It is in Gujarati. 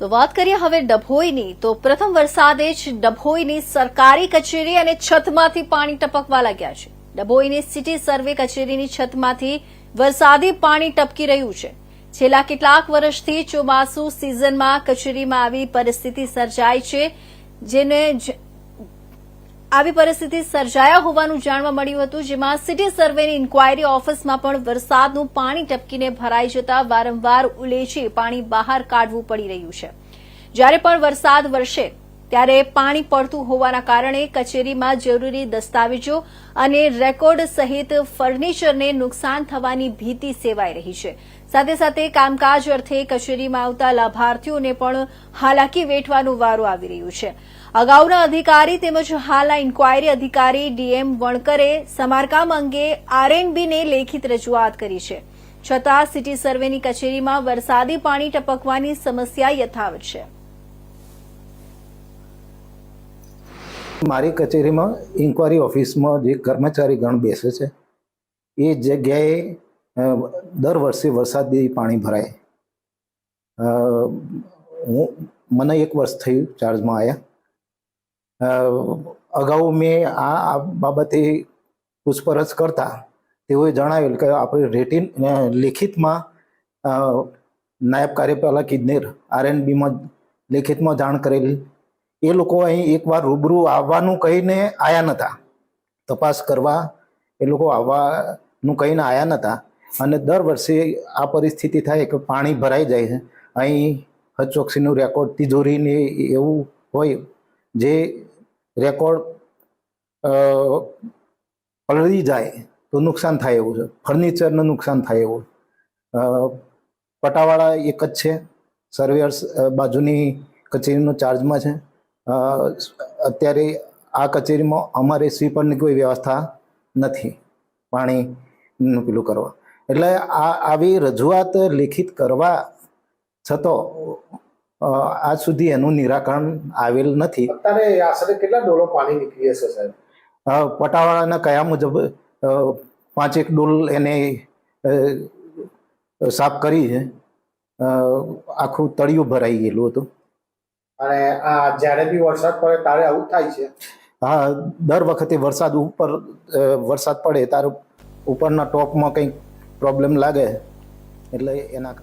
તો વાત કરીએ હવે ડભોઈની, તો પ્રથમ વરસાદે જ ડભોઈની સરકારી કચેરી અને છતમાંથી પાણી ટપકવા લાગ્યા છે. ડભોઈની સિટી સર્વે કચેરીની છતમાંથી વરસાદી પાણી ટપકી રહ્યું છે. છેલ્લા કેટલાક વર્ષથી ચોમાસુ સિઝનમાં કચેરીમાં આવી પરિસ્થિતિ સર્જાય છે, જેને આવી પરિસ્થિતિ સર્જાયા હોવાનું જાણવા મળ્યું હતું, જેમાં સિટી સર્વેની ઇન્કવાયરી ઓફિસમાં પણ વરસાદનું પાણી ટપકીને ભરાઈ જતા વારંવાર ઉલેચી પાણી બહાર કાઢવું પડી રહ્યું છે. જ્યારે પણ વરસાદ વરસે ત્યારે પાણી પડતું હોવાના કારણે કચેરીમાં જરૂરી દસ્તાવેજો અને રેકોર્ડ સહિત ફર્નિચરને નુકસાન થવાની ભીતિ સેવાઈ રહી છે. સાથે સાથે કામકાજ અર્થે કચેરીમાં આવતા લાભાર્થીઓને પણ હાલાકી વેઠવાનો વારો આવી રહ્યો છે. અગાઉના અધિકારી તેમજ હાલના ઇન્કવાયરી અધિકારી ડીએમ વણકરે સમારકામ અંગે આરએનબીને લેખિત રજૂઆત કરી છે. છતાં સિટી સર્વેની કચેરીમાં વરસાદી પાણી ટપકવાની સમસ્યા યથાવત છે. મારી કચેરીમાં ઇન્કવાયરી ઓફિસમાં જે કર્મચારી ગણ બેસે છે, એ જગ્યાએ દર વર્ષે વરસાદી પાણી ભરાય. હું, મને એક વર્ષ થયું ચાર્જમાં આવ્યા અગાઉ મેં આ બાબતે પૂછપરછ કરતા તેઓએ જણાવેલ કે આપણે રેટિન લેખિતમાં નાયબ કાર્યપાલક ઇજનેર આરએનબીમાં લેખિતમાં જાણ કરેલી એ લોકો અહીં એકવાર રૂબરૂ આવવાનું કહીને આયા નતા. તપાસ કરવા એ લોકો આવવાનું કહીને આયા નતા. અને દર વર્ષે આ પરિસ્થિતિ થાય કે પાણી ભરાઈ જાય છે. અહીં હચોક્સીનું રેકોર્ડ તિજોરીને એવું હોય જે રેકોર્ડ પલળી જાય તો નુકસાન થાય એવું છે. ફર્નિચરનું નુકસાન થાય એવું. પટાવાળા એક જ છે. સર્વેયર્સ બાજુની કચેરીનો ચાર્જમાં છે. અત્યારે આ કચેરીમાં અમારે સ્વીપરની કોઈ વ્યવસ્થા નથી. પાણીનું પેલું કરવા. એટલે આ આવી રજૂઆત લેખિત કરવા છતો આજ સુધી એનું નિરાકરણ આવેલ નથી. અત્યારે આશરે કેટલા ડોલો પાણી નીકળી હશે સાહેબ? પટાવાળાના કયા મુજબ પાંચેક ડોલ એને સાફ કરી છે. આખું તળિયું ભરાઈ ગયેલું હતું. અને આ જ્યારે બી વરસાદ પડે ત્યારે આવું થાય છે. હા, દર વખતે વરસાદ ઉપર વરસાદ પડે ત્યારે ઉપરના ટોપમાં કંઈક પ્રોબ્લેમ લાગે, એટલે એના